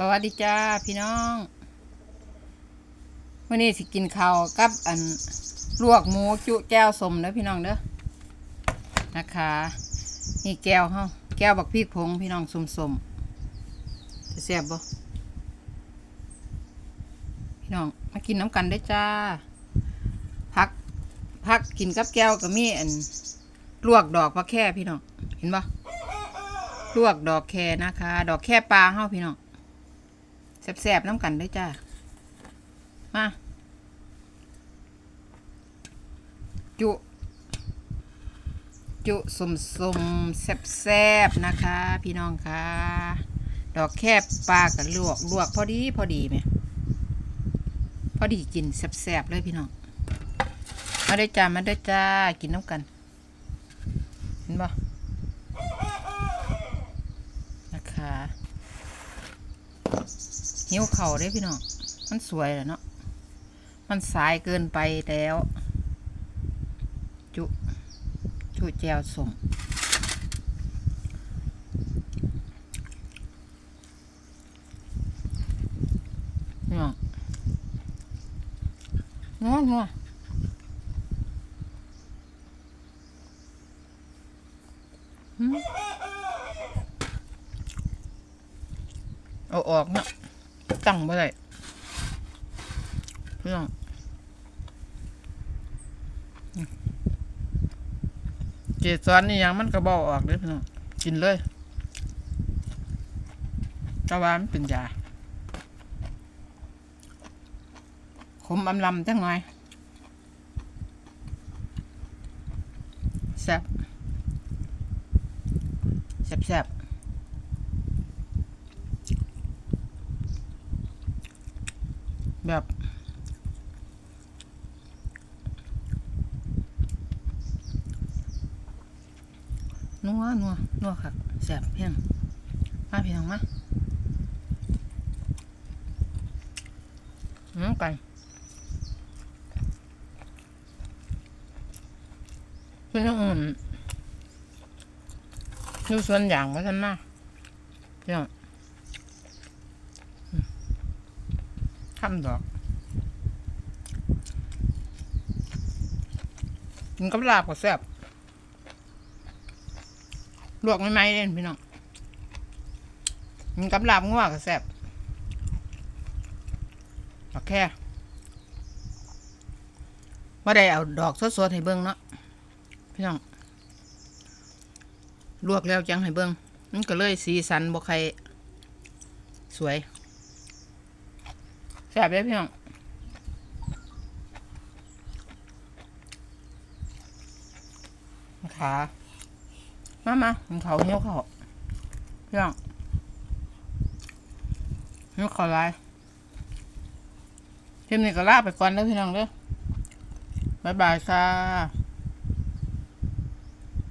สวัสดีจ้าพี่น้องวันนี้สิกินข้าวกับอันลวกหมูจุแก้วสมเด้อพี่น้องเด้อนะคะนี่แก้วเฮาแก้วบักพริกผงพี่น้องสมสมจะแซ่บบ่พี่น้องมากินน้ำกันได้จ้าพักพักกินกับแก้วก็มีอันลวกดอกพระแค่พี่น้องเห็นบ่ลวกดอกแคนะคะ ดอกแค่ปลาเฮาพี่น้อง แสบๆน้ำกันได้จ้า มา จุ จุสมสมๆแซบๆนะคะ พี่น้องคะดอกแคบปลากับลวกลวกพอดีพอดีไหมพอดีกินแซบๆเลยพี่น้อง มาได้จ้า มาได้จ้า กินน้ำกัน เห็นบ่นะคะ หิวเข่าวเด้พี่น้อง มันสวยแหละเนาะ มันสายเกินไปแล้ว จุ จุแจวสมพี่น้องนัวนัวหืมเอาออกเนาะ ตั้งบ่ได้พี่น้องเกสรนี่ยังมันกระบอกออกเลยพี่น้องกินเลยกระวานเป็นยาขมอำลำจังหน่อยแซ่บแซ่บ แบบ นัวนัวนัวครับแสบเพียงมาเพียงมาน้ำกันเพื่อนอื่นดูส่วนอย่างมาท่านมาเพียง ทำดอกกินกับลาบก็แซ่บลวกไม่ไหมเล่นพี่น้องกินกับลาบงัวก็แซ่บโอเคว่าได้เอาดอกสดๆให้เบิ่งเนาะพี่น้องลวกแล้วจังให้เบิ่งมันก็เลยสีสันบ่ใครสวย แซ่บเลยพี่น้องขามามากินเขาวเหี้ยวเขาวพี่น้องเหี้ยวเขาวไรเทมนี้ก็ลาไปก่อนแล้วพี่น้องเด้อบ๊ายบายค่ะ